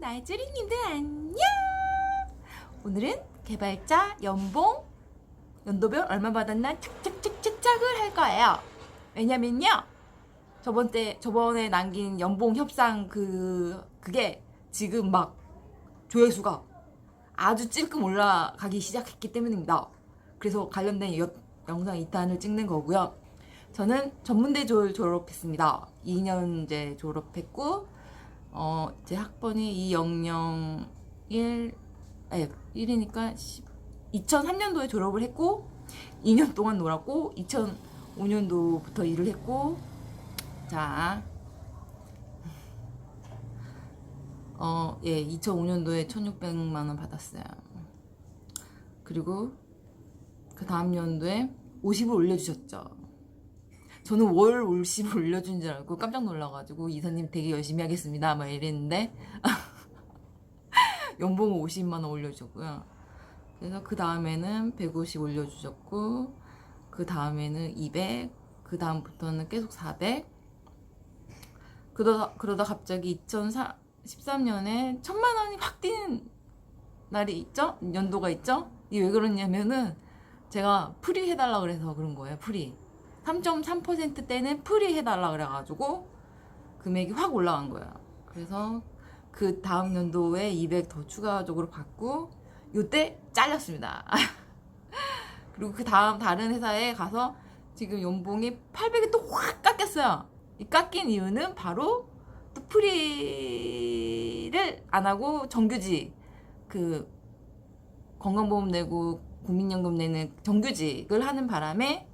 나이즈리님들 안녕! 오늘은 개발자 연봉 연도별 얼마 받았나 착착착착착을 할 거예요. 왜냐면요. 저번 때 저번에 남긴 연봉 협상 그 그게 지금 막 조회수가 아주 찔끔 올라가기 시작했기 때문입니다. 그래서 관련된 여- 영상 2탄을 찍는 거고요. 저는 전문대 졸 졸업했습니다. 2년 이제 졸업했고 어, 제 학번이 2001 아니 1이니까 2003년도에 졸업을 했고 2년 동안 놀았고 2005년도부터 일을 했고 자 어, 예, 2005년도에 1,600만 원 받았어요. 그리고 그 다음 연도에 50을 올려주셨죠. 저는 월 50을 올려준 줄 알고 깜짝 놀라가지고 이사님 되게 열심히 하겠습니다. 막 이랬는데 연봉을 50만 원 올려주고요. 그래서 그 다음에는 150 올려주셨고 그 다음에는 200, 그 다음부터는 계속 400. 그러다 그러다 갑자기 2013년에 천만 원이 확 뛰는 날이 있죠? 연도가 있죠? 이게 왜 그러냐면은 제가 프리 해달라 그래서 그런 거예요. 프리. 3.3% 때는 프리 해달라 그래가지고 금액이 확 올라간 거예요. 그래서 그 다음 연도에 200 더 추가적으로 받고 요때 잘렸습니다. 그리고 그 다음 다른 회사에 가서 지금 연봉이 800이 또 확 깎였어요. 이 깎인 이유는 바로 또 프리를 안 하고 정규직 그 건강보험 내고 국민연금 내는 정규직을 하는 바람에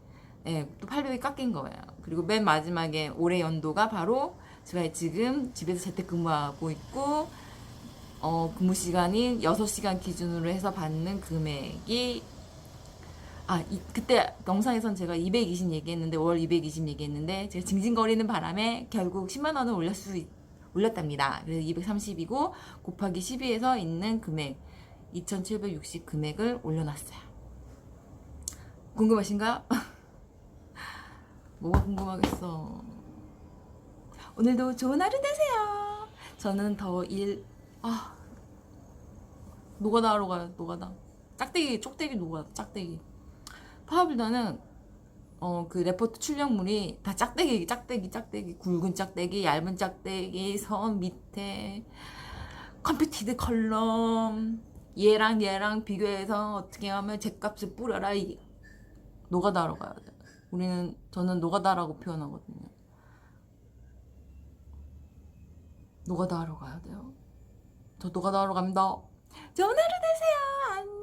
예, 또 800이 깎인 거예요. 그리고 맨 마지막에 올해 연도가 바로 제가 지금 집에서 재택근무하고 있고 어, 근무 시간이 6시간 기준으로 해서 받는 금액이 아, 이, 그때 영상에선 제가 220 얘기했는데 월 220 얘기했는데 제가 징징거리는 바람에 결국 10만 원을 올릴 수 있- 올렸답니다. 그래서 230이고 곱하기 12에서 있는 금액 2,760 금액을 올려놨어요. 궁금하신가요? 뭐가 궁금하겠어. 오늘도 좋은 하루 되세요. 저는 더 일, 아, 노가다 하러 가요, 노가다. 짝대기, 쪽대기 노가다, 짝대기. 파워빌더는, 어, 그 레포트 출력물이 다 짝대기, 짝대기, 짝대기, 굵은 짝대기, 얇은 짝대기, 선 밑에, 컴퓨티드 컬럼, 얘랑 얘랑 비교해서 어떻게 하면 제 값을 뿌려라, 이 노가다 하러 가야 돼. 우리는 저는 노가다라고 표현하거든요. 노가다 하러 가야 돼요. 저 노가다 하러 갑니다. 좋은 하루 되세요. 안녕.